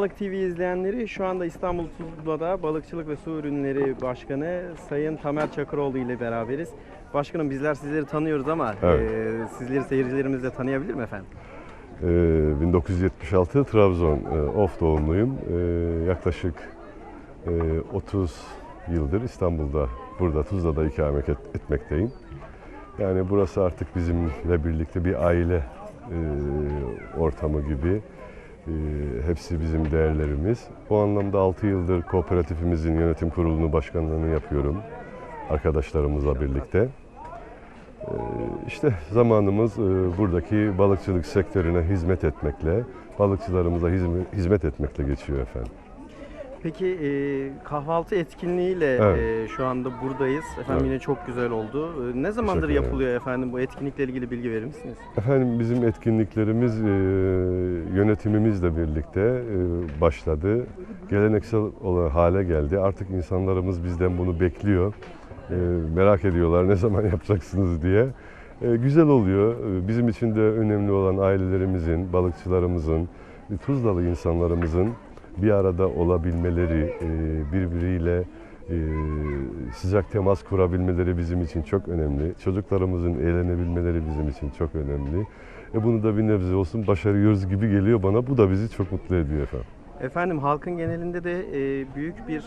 Balık TV izleyenleri şu anda İstanbul Tuzla'da Balıkçılık ve Su Ürünleri Başkanı Sayın Tamer Çakıroğlu ile beraberiz. Başkanım bizler sizleri tanıyoruz ama Evet. e, sizleri seyircilerimiz de tanıyabilir mi efendim? Ee, 1976 Trabzon e, Of doğumluyum. Ee, yaklaşık e, 30 yıldır İstanbul'da, burada Tuzla'da ikamet et- etmekteyim. Yani burası artık bizimle birlikte bir aile e, ortamı gibi. E, hepsi bizim değerlerimiz. Bu anlamda 6 yıldır kooperatifimizin yönetim kurulunu başkanlığını yapıyorum arkadaşlarımızla birlikte. Ee, İşte zamanımız e, buradaki balıkçılık sektörüne hizmet etmekle, balıkçılarımıza hizmet etmekle geçiyor efendim. Peki e, kahvaltı etkinliğiyle Evet. e, şu anda buradayız. Efendim Evet. yine çok güzel oldu. E, ne zamandır yapılıyor efendim bu etkinlikle ilgili bilgi verir misiniz? Efendim bizim etkinliklerimiz e, yönetimimizle birlikte e, başladı. Geleneksel olan hale geldi. Artık insanlarımız bizden bunu bekliyor. E, merak ediyorlar ne zaman yapacaksınız diye. E, güzel oluyor. Bizim için de önemli olan ailelerimizin, balıkçılarımızın, Tuzlalı insanlarımızın bir arada olabilmeleri, e, birbiriyle e, sıcak temas kurabilmeleri bizim için çok önemli. Çocuklarımızın eğlenebilmeleri bizim için çok önemli. E bunu da bir nebze olsun başarıyoruz gibi geliyor bana. Bu da bizi çok mutlu ediyor efendim. Efendim halkın genelinde de e, büyük bir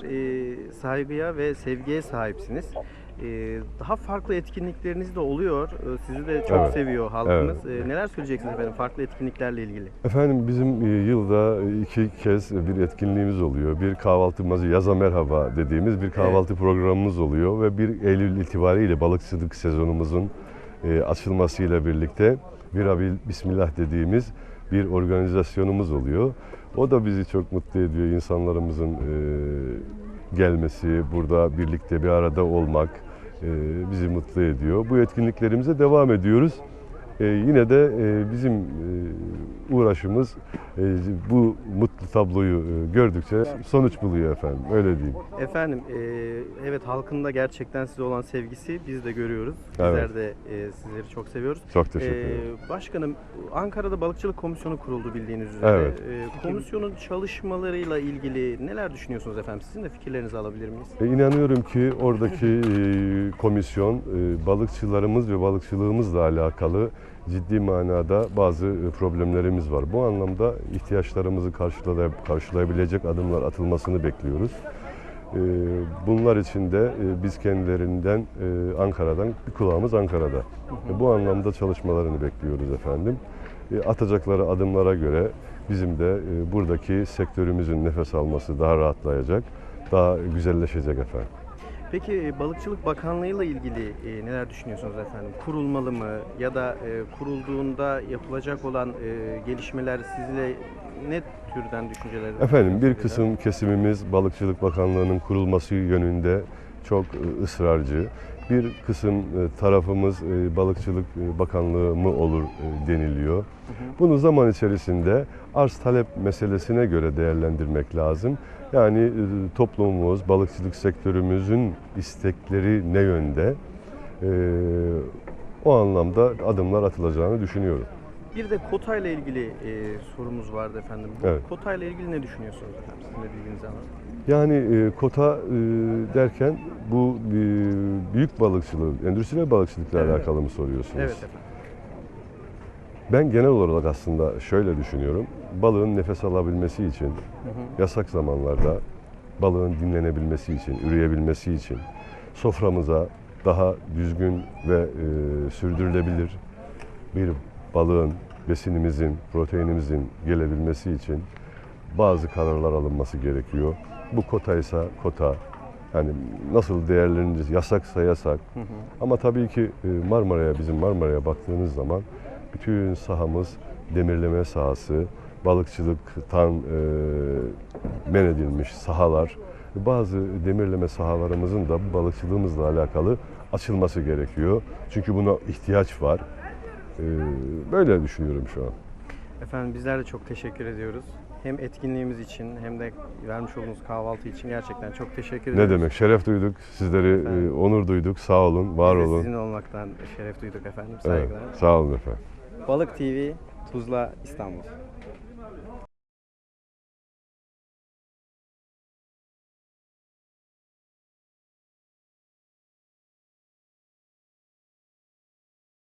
saygıya ve sevgiye sahipsiniz. E, daha farklı etkinlikleriniz de oluyor. E, sizi de çok Evet. seviyor halkımız. E, neler söyleyeceksiniz efendim farklı etkinliklerle ilgili? Efendim bizim e, yılda iki kez bir etkinliğimiz oluyor. Bir kahvaltımızı yaza merhaba dediğimiz bir kahvaltı programımız oluyor ve 1 Eylül itibariyle balıkçılık sezonumuzun e, açılmasıyla birlikte bir abil bismillah dediğimiz bir organizasyonumuz oluyor. O da bizi çok mutlu ediyor. İnsanlarımızın e, gelmesi, burada birlikte bir arada olmak e, bizi mutlu ediyor. Bu etkinliklerimize devam ediyoruz. E, yine de e, bizim e, uğraşımız e, bu mutlu tabloyu e, gördükçe sonuç buluyor efendim. Öyle diyeyim. Efendim e, evet halkın da gerçekten size olan sevgisi biz de görüyoruz. Bizler Evet. de e, sizleri çok seviyoruz. Çok teşekkür E, ederim. başkanım Ankara'da Balıkçılık Komisyonu kuruldu bildiğiniz üzere. Evet. E, komisyonun çalışmalarıyla ilgili neler düşünüyorsunuz efendim? Sizin de fikirlerinizi alabilir miyiz? E, İnanıyorum ki oradaki e, komisyon e, balıkçılarımız ve balıkçılığımızla alakalı ciddi manada bazı e, problemlerimiz var. Bu anlamda ihtiyaçlarımızı karşılay- karşılayabilecek adımlar atılmasını bekliyoruz. E, Bunlar için de e, biz kendilerinden Ankara'dan bir kulağımız Ankara'da. Bu anlamda çalışmalarını bekliyoruz efendim. Atacakları adımlara göre bizim de buradaki sektörümüzün nefes alması daha rahatlayacak, daha güzelleşecek efendim. Peki e, Balıkçılık Bakanlığı'yla ilgili e, neler düşünüyorsunuz efendim? Kurulmalı mı ya da e, kurulduğunda yapılacak olan e, gelişmeler sizle ne türden düşünceler? Efendim bir kısım kesimimiz Balıkçılık Bakanlığı'nın kurulması yönünde çok e, ısrarcı. Bir kısım e, tarafımız e, Balıkçılık e, Bakanlığı mı olur deniliyor. Bunu zaman içerisinde arz talep meselesine göre değerlendirmek lazım. Yani toplumumuz, balıkçılık sektörümüzün istekleri ne yönde? O anlamda adımlar atılacağını düşünüyorum. Bir de kota ile ilgili e, sorumuz vardı efendim. Bu Evet. kota ile ilgili ne düşünüyorsunuz efendim? Sizin de bilginizi alalım. Yani e, kota e, derken bu e, büyük balıkçılık, endüstriyel balıkçılıkla Evet. alakalı mı soruyorsunuz? Evet efendim. Ben genel olarak aslında şöyle düşünüyorum. Balığın nefes alabilmesi için, Hı hı. yasak zamanlarda balığın dinlenebilmesi için, üreyebilmesi için soframıza daha düzgün ve e, sürdürülebilir bir balığın, besinimizin, proteinimizin gelebilmesi için bazı kararlar alınması gerekiyor. Bu kota ise kota. Yani nasıl değerleneceğiz? Yasaksa yasak. Hı hı. Ama tabii ki e, Marmara'ya, bizim Marmara'ya baktığınız zaman bütün sahamız demirleme sahası, balıkçılıktan e, men edilmiş sahalar. Bazı demirleme sahalarımızın da balıkçılığımızla alakalı açılması gerekiyor. Çünkü buna ihtiyaç var. E, böyle düşünüyorum şu an. Efendim bizler de çok teşekkür ediyoruz. Hem etkinliğimiz için hem de vermiş olduğunuz kahvaltı için gerçekten çok teşekkür Ne ediyoruz. demek? Şeref duyduk. Sizleri e, onur duyduk. Sağ olun, var Biz de olun. Sizin olmaktan şeref duyduk efendim. Evet, Saygılar. sağ olun efendim. Balık TV, Tuzla, İstanbul.